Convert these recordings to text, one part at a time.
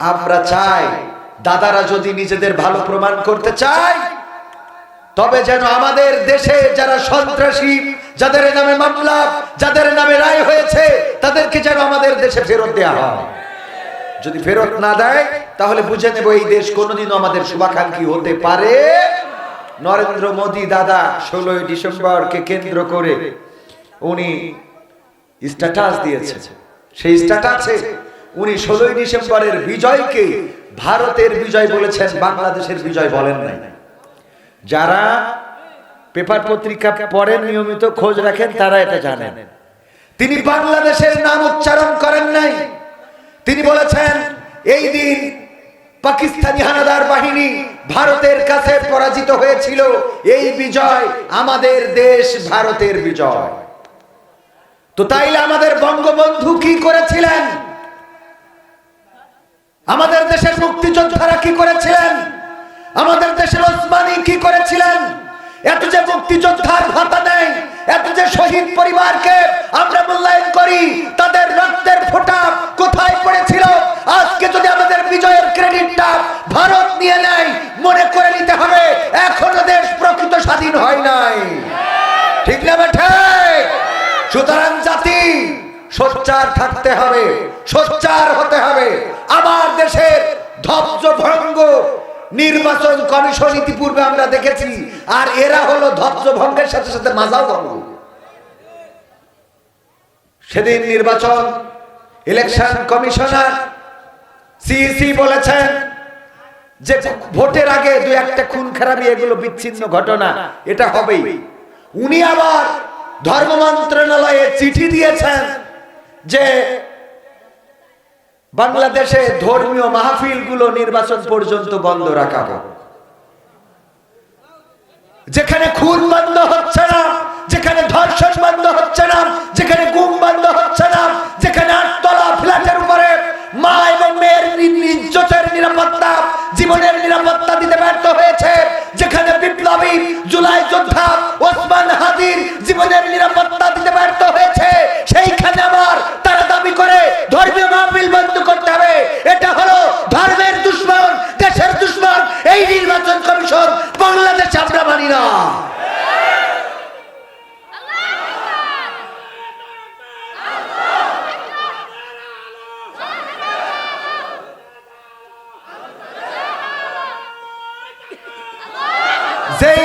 আমরা চাই দাদারা যদি নিজেদের ভালো প্রমাণ করতে চায়, তবে যেন আমাদের দেশে যারা সন্ত্রাসী, যাদের নামে মামলা, যাদের নামে রায় হয়েছে, তাদেরকে যেন আমাদের দেশে ফেরত দেওয়া হয়। যদি ফেরত না দেয়, তাহলে বুঝে নেব এই দেশ কোনোদিনও আমাদের শুভাকাঙ্ক্ষী হতে পারে। নরেন্দ্র মোদী দাদা ষোলোই ডিসেম্বরকে কেন্দ্র করে উনি স্ট্যাটাস দিয়েছে সেই স্ট্যাটাসে উনি ষোলোই ডিসেম্বরের বিজয়কে ভারতের বিজয় বলেছেন, বাংলাদেশের বিজয় বলেন নাই। যারা পেপার পত্রিকা পড়েন, নিয়মিত খোঁজ রাখেন, তারা এটা জানেন। তিনি বাংলাদেশের নাম উচ্চারণ করেন নাই। তিনি বলেছেন, এই দিন পাকিস্তানি হানাদার বাহিনী ভারতের কাছে পরাজিত হয়েছিল। এই বিজয় আমাদের দেশ, ভারতের বিজয়। তো তাইলে আমাদের বঙ্গবন্ধু কি করেছিলেন? আমাদের দেশের মুক্তিযোদ্ধারা কি করেছিলেন? আমাদের দেশের ওসমানী কি করেছিলেন? এত যে মুক্তিযোদ্ধার ভাতা নেই, এত যে শহীদ পরিবারকে আমরা মূল্যায়ন করি, তাদের রক্তের ফোঁটা কোথায় পড়েছিল? আজকে যদি আমাদের বিজয়ের ক্রেডিটটা ভারত নিয়ে নেয়, মনে করে নিতে হবে, এখনও দেশ প্রকৃত স্বাধীন হয় নাই। ঠিক না বেঠে? সুতরাং জাতি সোচ্চার থাকতে হবে, সোচ্চার হতে হবে। আমার দেশের ধৈর্য ভঙ্গ নির্বাচন কমিশন ইতিপূর্বে আমরা দেখেছি, আর এরা হলো ধৈর্য ভঙ্গের সাথে সাথে মাজাও ভঙ্গ। সেদিন নির্বাচন, ইলেকশন কমিশনার সিইসি বলেছেন যে ভোটের আগে দু একটা খুন খারাপি এগুলো বিচ্ছিন্ন ঘটনা, এটা হবেই। উনি আবার ধর্ম মন্ত্রণালয়ে চিঠি দিয়েছেন যে বাংলাদেশে ধর্মীয় মাহফিলগুলো নির্বাচন পর্যন্ত বন্ধ রাখা যেখানে খুন বন্ধ হচ্ছে না, যেখানে ধর্ষণ বন্ধ হচ্ছে না, যেখানে গুম বন্ধ হচ্ছে না, যেখানে আটতলা ফ্ল্যাটের উপরে মা এবং মেয়ের ইজ্জতের নিরাপত্তা, জীবনের নিরাপত্তা দিতে ব্যর্থ হয়েছে, যেখানে বিপ্লবী জুলাই যোদ্ধা ওসমান হাদির জীবনের নিরাপত্তা দিতে ব্যর্থ হয়েছে সেইখানে আমার তারা দাবি করে ধর্মীয় মাহফিল বন্ধ করতে হবে এটা হলো ধর্মের দুশ্মন দেশের দুশ্মন এই নির্বাচন কমিশন বাংলাদেশে আমরা মানি না যেই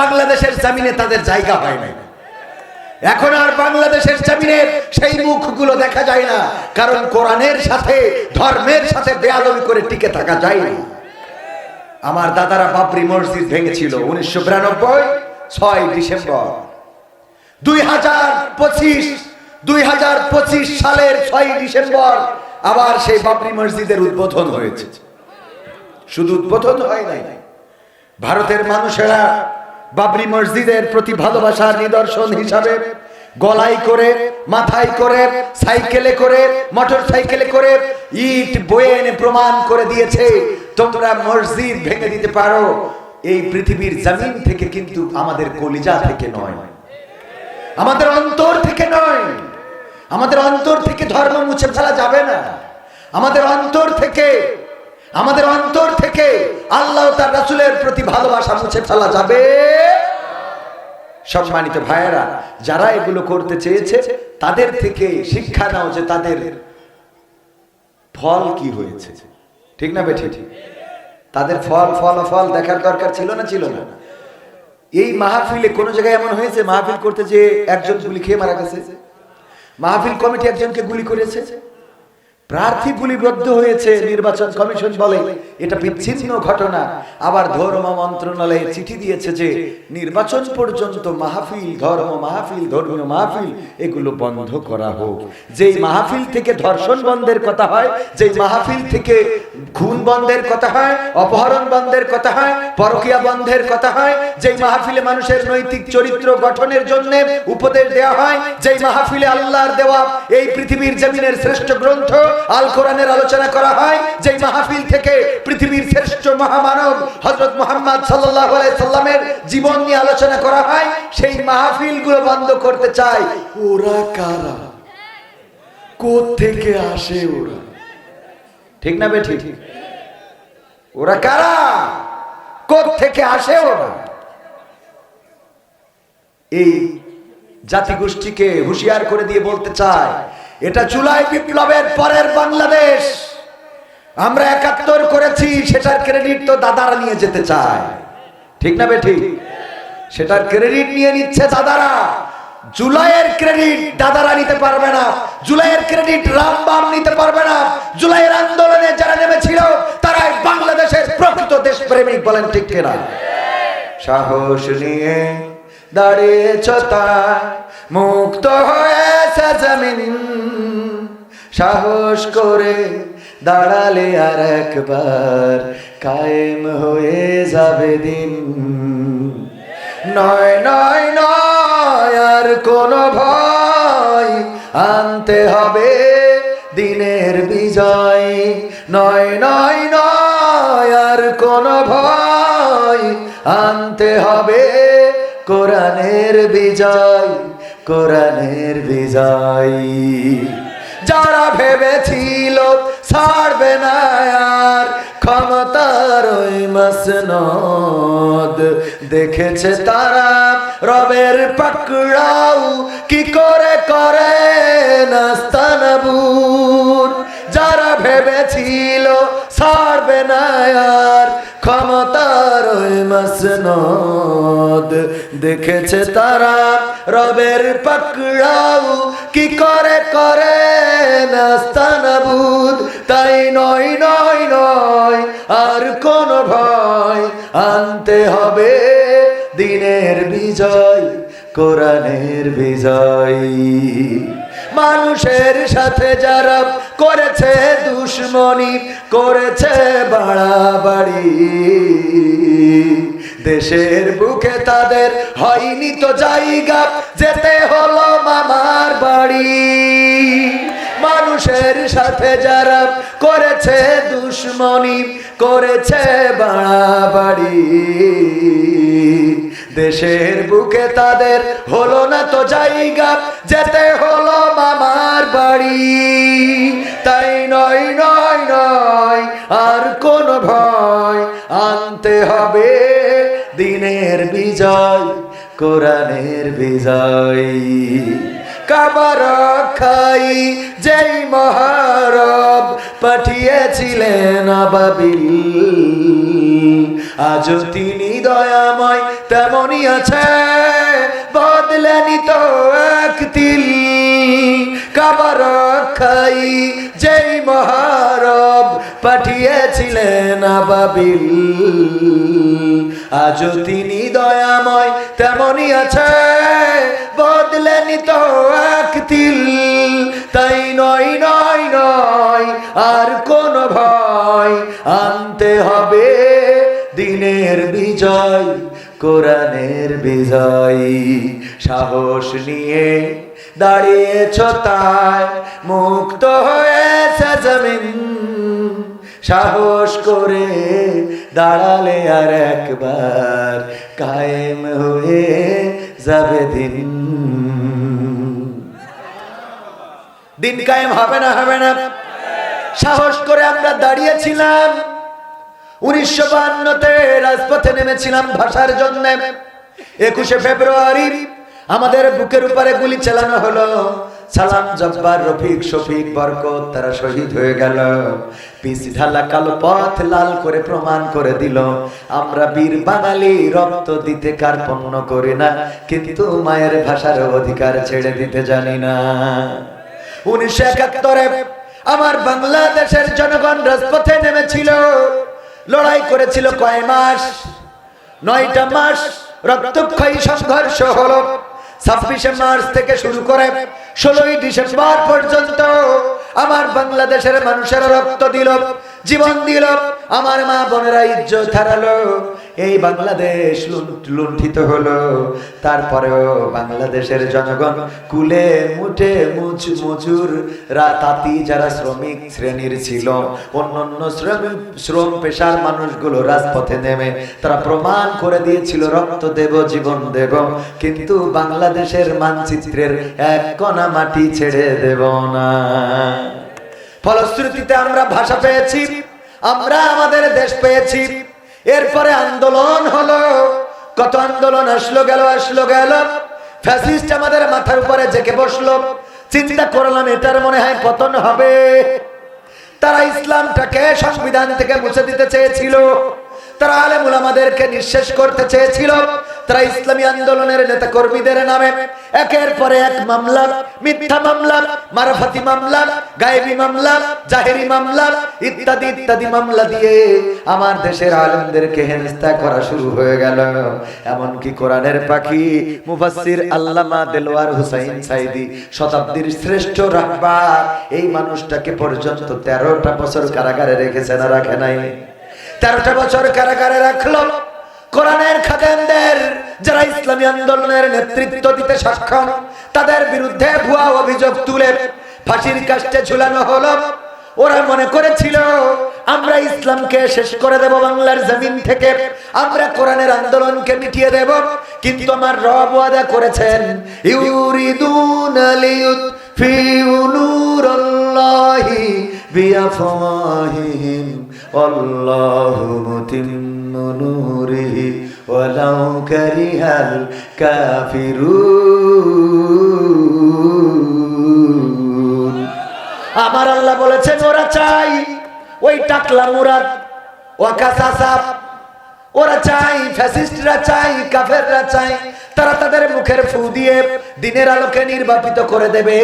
বাংলাদেশের জামিনে তাদের জায়গা হয় নাই। এখন আর বাংলাদেশের জামিনের সেই মুখগুলো দেখা যায় না, কারণ কোরআনের সাথে, ধর্মের সাথে বেয়াদবি করে টিকে থাকা যায় না। আমার দাদারা বাবরি মসজিদ ভেঙেছিল উনিশশো বিরানব্বই ছয় ডিসেম্বর। দুই হাজার পঁচিশ, দুই হাজার পঁচিশ সালের ছয় ডিসেম্বর আবার সেই বাবরি মসজিদের উদ্বোধন হয়েছে। শুধু উদ্বোধন হয় নাই, ভারতের মানুষেরা বাবরি মসজিদের প্রতি ভালোবাসার নিদর্শন হিসাবে গলায় করে, মাথায় করে, সাইকেলে করে, মোটর সাইকেলে করে ইট বয়ে এনে প্রমাণ করে দিয়েছে, তোমরা মসজিদ ভেঙে দিতে পারো। এই পৃথিবীর জমিন থেকে কিন্তু আমাদের কলিজা থেকে নয়। আমাদের অন্তর থেকে নয়। আমাদের অন্তর থেকে ধর্ম মুছে ফেলা যাবে না। আমাদের অন্তর থেকে আমাদের অন্তর থেকে আল্লাহ তার রাসুলের প্রতি ভালোবাসা মুছে ফেলা যাবে। সম্মানিত ভাইয়েরা, যারা এগুলো করতে চেয়েছে, তাদের থেকে শিক্ষা নাও যে তাদের ফল কি হয়েছে। ঠিক না বেঠি তাদের ফল ফল ফল দেখার দরকার ছিল না ছিল না? এই মাহফিলে কোনো জায়গায় এমন হয়েছে, মাহফিল করতে যে একজন গুলি খেয়ে মারা গেছে? মাহফিল কমিটি একজনকে গুলি করেছে? প্রার্থী গুলিবদ্ধ হয়েছে, নির্বাচন কমিশন বলে। এটা বিচ্ছিন্ন ঘটনা। আবার ধর্ম মন্ত্রণালয়ে চিঠি দিয়েছে যে, নির্বাচন পর্যন্ত মাহফিল, ধর্ম মাহফিল, ধর্মীয় মাহফিল, এগুলো বন্ধ করা হোক। যেই মাহফিল থেকে ধর্ষণ বন্ধের কথা হয়, যেই মাহফিল থেকে খুন বন্ধের কথা হয়, অপহরণ বন্ধের কথা হয়, পরকিয়া বন্ধের কথা হয়, যেই মাহফিলে মানুষের নৈতিক চরিত্র গঠনের জন্য উপদেশ দেওয়া হয়, যেই মাহফিলে আল্লাহর দেওয়া এই পৃথিবীর জমিনের শ্রেষ্ঠ গ্রন্থ আল কোরআনের আলোচনা করা হয়, যেই মাহফিল থেকে পৃথিবীর শ্রেষ্ঠ মহামানব হযরত মুহাম্মদ আলাইহি সাল্লামের জীবন নিয়ে আলোচনা করা হয়, সেই মাহফিলগুলো বন্ধ করতে চায়। ওরা কারা? থেকে আসে ওরা? ঠিক না বে ঠিক? ওরা কারা? কোথ থেকে আসে ওরা? এই জাতিগোষ্ঠীকে হুঁশিয়ার করে দিয়ে বলতে চায়, এটা জুলাই বিপ্লবের পরের বাংলাদেশ। আমরা একাত্তর করেছি, সেটার ক্রেডিট তো দাদারা নিয়ে যেতে চায়। ঠিক না বে ঠিক? সেটার ক্রেডিট নিয়ে নিচ্ছে দাদারা। জুলাইয়ের ক্রেডিট দাদারা নিতে পারবে না। জুলাইয়ের ক্রেডিট রামবাম নিতে পারবে না। জুলাইয়ের আন্দোলনে যারা নেমেছিল, তারাই বাংলাদেশের প্রকৃত দেশপ্রেমিক বলেন ঠিক কিনা? সাহস নিয়ে দাঁড়িয়েছ তাই মুক্ত হয়েছে জমিন। সাহস করে দাঁড়ালে আর একবার কায়েম হয়ে যাবে দিন। নয় নয় নয় আনতে হবে, দিনের বিজয় নয় নয় নয়, আর কোন ভয় আনতে হবে। কোরআনের বিজয় কোরআনের বিজয়। যারা ভেবেছিল ছাড়বে না, আর ক্ষমতার ওই মাসনদ দেখেছে তারা রবের পাকড়াও কি করে করে নাস্তানাবুর? যারা ভেবেছিল ছাড়বে না আর ক্ষমতার মাসনদ, দেখেছে তারা রবের পাকড়াও কি করে করে নাস্তানাবুদ তাই নয় নয় নয়, আর কোন ভয় আনতে হবে। দিনের বিজয়, কোরআনের বিজয়। মানুষের সাথে যারা করেছে দুশ্মনী, করেছে বাড়াবাড়ি, দেশের বুকে তাদের হয়নি তো জায়গা, যেতে হলো মামার বাড়ি। মানুষের সাথে যারা করেছে দুশ্মনী, করেছে বাড়াবাড়ি। দেশের বুকে তাদের হলো না তো জায়গা, যেতে হলো মামার বাড়ি। তাই নয় নয় নয়, আর কোন ভয় আনতে হবে। দিনের বিজয়, কোরআনের বিজয়। কাবার খাই, যেই মহারব পাঠিয়েছিলেন আবাবিল। আজ তিনি দয়াময় তেমনই আছে, বদলেনি তো এক তিল। কাবার খাই, যেই মহারব পাঠিয়েছিলেন আবাবিল। আজ তিনি দয়াময় তেমনই আছে, বদলেনি তো আর কোন ভয় আনতে হবে দিনের বিজয়, কোরআনের বিজয়। সাহস নিয়ে দাঁড়িয়েছ তাই মুক্ত হয়েছে জমিন। সাহস করে দাঁড়ালে আর একবার কায়েম হয়ে যাবে দিন। দিন কায়েম হবে না হবে না। সাহস করে আমরা দাঁড়িয়েছিলাম। উনিশশো বান্নতে রাজপথে নেমেছিলাম ভাষার জন্য। একুশে ফেব্রুয়ারি আমাদের বুকের উপরে গুলি চালানো হলো। সালাম জব্বার, রফিক, শফিক, বরকত, তারা শহীদ হয়ে গেল। পিস ঢালা কালো পথ লাল করে প্রমাণ করে দিল, আমরা বীর বাঙালি, রক্ত দিতে কার্পণ্য করি না, কিন্তু মায়ের ভাষার অধিকার ছেড়ে দিতে জানি না। উনিশশো একাত্তরে আমার বাংলাদেশের জনগণ রাজপথে নেমেছিল। লড়াই করেছিল কয় মাস? নয়টা মাস রক্তক্ষয়ী সংঘর্ষ হল। ছাব্বিশে মার্চ থেকে শুরু করে ষোলোই ডিসেম্বর পর্যন্ত আমার বাংলাদেশের মানুষের রক্ত দিল, জীবন দিল আমার মা বোনেরা ইজ্জত হারালো, এই বাংলাদেশ লুণ্ঠ- লুণ্ঠিত হলো। তারপরেও বাংলাদেশের জনগণ কুলে মুঠে মুচ মজুর তাঁতি যারা শ্রমিক শ্রেণির ছিল, অন্যান্য শ্রমিক শ্রম পেশার মানুষগুলো রাজপথে নেমে তারা প্রমাণ করে দিয়েছিল, রক্ত দেব, জীবন দেব। কিন্তু বাংলাদেশের মানচিত্রের এক কণা মাটি ছেড়ে দেব না। ফলশ্রুতিতে আমরা ভাষা পেয়েছি আমরা আমাদের দেশ পেয়েছি। এরপরে আন্দোলন হলো। কত আন্দোলন আসলো গেল আসলো গেল। ফ্যাসিস্ট আমাদের মাথার উপরে জেকে বসল। চিন্তা করলাম, এটার মনে হয় পতন হবে। তারা ইসলামটাকে সংবিধান থেকে মুছে দিতে চেয়েছিল। তারা আলেমুল আমাদেরকে নিঃশেষ করতে চেয়েছিল। তারা ইসলামী আন্দোলনের নেতা কর্মীদের নামে একের পরে এক মামলা, মিথ্যা মামলা, মারফাতি মামলা, গায়েবী মামলা, জাহেরি মামলা ইত্যাদি ইত্যাদি মামলা দিয়ে আমার দেশের আলেমদেরকে হেনস্থা করা শুরু হয়ে গেল। এমনকি কোরআনের পাখি মুফাসসির আল্লামা দেলোয়ার হুসাইন সাইদি শতাব্দীর শ্রেষ্ঠ রাহবা এই মানুষটাকে পর্যন্ত তেরোটা বছর কারাগারে রেখেছে না রাখে নাই। তেরোটা বছর কারাগারে রাখল। কোরআনের খাদেমদের যারা ইসলামী আন্দোলনের নেতৃত্ব দিতে সক্ষম, তাদের বিরুদ্ধে ভুয়া অভিযোগ তুলে ফাঁসির কাস্টে ঝুলানো হলো। ওরা মনে করেছিল, আমরা ইসলামকে শেষ করে দেব বাংলার জমিন থেকে, আমরা কোরআনের আন্দোলনকে মিটিয়ে দেব। কিন্তু আমার রব ওয়াদা করেছেন, ইউরিদুন লিয়ুতফিউ নূরাল্লাহি বিআফওয়াহিহিম। ওয়াল্লাহু متم نوره ولو كره الكافرون. আমার আল্লাহ বলেছেন, ওরা চাই ওই টাকলা মুরাদ, ওয়াকাসাসাব ওরা চাই, ফ্যাসিস্টরা চাই, কাফেররা চাই, তারা তাদের মুখের ফু দিয়ে দিনের আলোকে নির্বাপিত করে দেবে।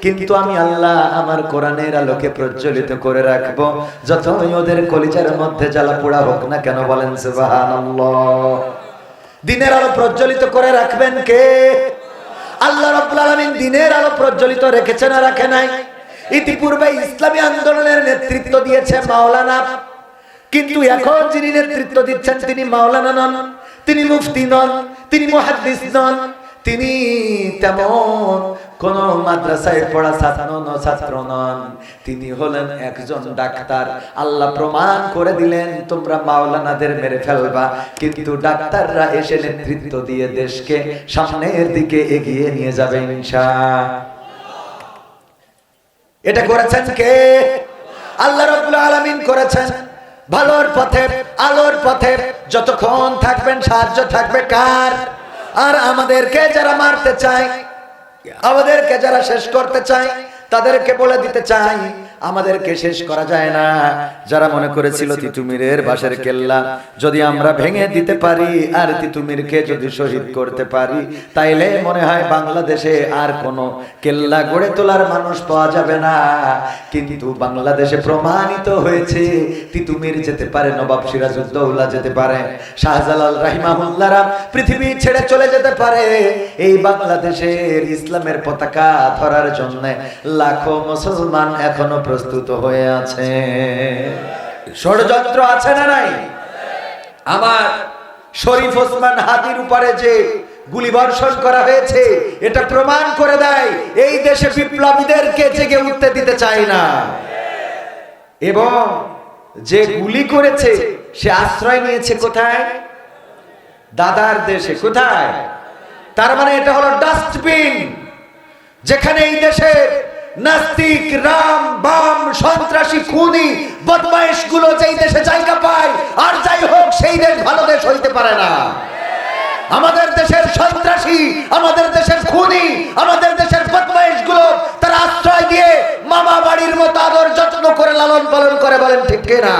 কিন্তু আমি আল্লাহ আমার কোরআনের আলোকে প্রজ্বলিত করে রাখব। যতই ওদের কলিজার মধ্যে জ্বালা পোড়া হোক না কেন বলেন, সুবহানাল্লাহ। দিনের আলো প্রজ্বলিত করে রাখবেন কে? আল্লাহ রাব্বুল আলামিন দিনের আলো প্রজ্বলিত রেখেছে না রাখে নাই। ইতিপূর্বে ইসলামী আন্দোলনের নেতৃত্ব দিয়েছে মাওলানা কিন্তু এখন যিনি নেতৃত্ব দিচ্ছেন, তিনি মাওলানা নন, তিনি মুফতি নন, তিনি মুহাদ্দিস নন, তিনি তেমন কোন মাদ্রাসায় পড়া ছাত্র নন ছাত্র নন। তিনি হলেন একজন ডাক্তার। আল্লাহ প্রমাণ করে দিলেন, তোমরা মাওলানাদের মেরে ফেলবা। কিন্তু ডাক্তাররা এসে নেতৃত্ব দিয়ে দেশকে সামনের দিকে এগিয়ে নিয়ে যাবে ইনশা এটা করেছেন কে? আল্লাহ রাব্বুল আলামিন করেছেন। ভালোর পথে, আলোর পথে, যতক্ষণ থাকবেন সাহায্য থাকবে কার? আর আমাদেরকে যারা মারতে চায়, আমাদেরকে যারা শেষ করতে চায়, তাদেরকে বলে দিতে চাই। আমাদেরকে শেষ করা যায় না। যারা মনে করেছিল তিতুমিরের বাসের কেল্লা, যদি আমরা ভেঙে দিতে পারি, আর তিতুমিরকে যদি শহীদ করতে পারি, তাইলে মনে হয় বাংলাদেশে আর কোনো কেল্লা গড়ে তোলার মানুষ পাওয়া যাবে না। কিন্তু বাংলাদেশে প্রমাণিত হয়েছে, তিতুমির যেতে পারে, নবাব সিরাজউদ্দৌলা যেতে পারে, শাহজালাল রাহিমাহুল্লারা পৃথিবী ছেড়ে চলে যেতে পারে। এই বাংলাদেশের ইসলামের পতাকা ধরার জন্য লাখো মুসলমান এখনও প্রস্তুত হয়ে আছে। ষড়যন্ত্র আছে না নাই? আমার শরীফ ওসমান হাতির উপরে যে গুলি বর্ষণ করা হয়েছে, এটা প্রমাণ করে দেয়, এই দেশে বিপ্লবীদেরকে জেগে উঠতে দিতে চায় না। এবং যে গুলি করেছে, সে আশ্রয় নিয়েছে কোথায়? দাদার দেশে। কোথায়? তার মানে এটা হলো ডাস্টবিন, যেখানে এই দেশের নাস্তিক, রাম, বাম, সন্ত্রাসী, খুনি বদমাইশগুলো যেই দেশে জায়গা পায়, আর যাই হোক, সেই দেশ ভালো দেশ হইতে পারে না। আমাদের দেশের সন্ত্রাসী, আমাদের দেশের খুনি, আমাদের দেশের বদমাইশগুলো তারা আশ্রয় দিয়ে মামা বাড়ির মতো আদর যত্ন করে লালন পালন করে বলেন, ঠিক না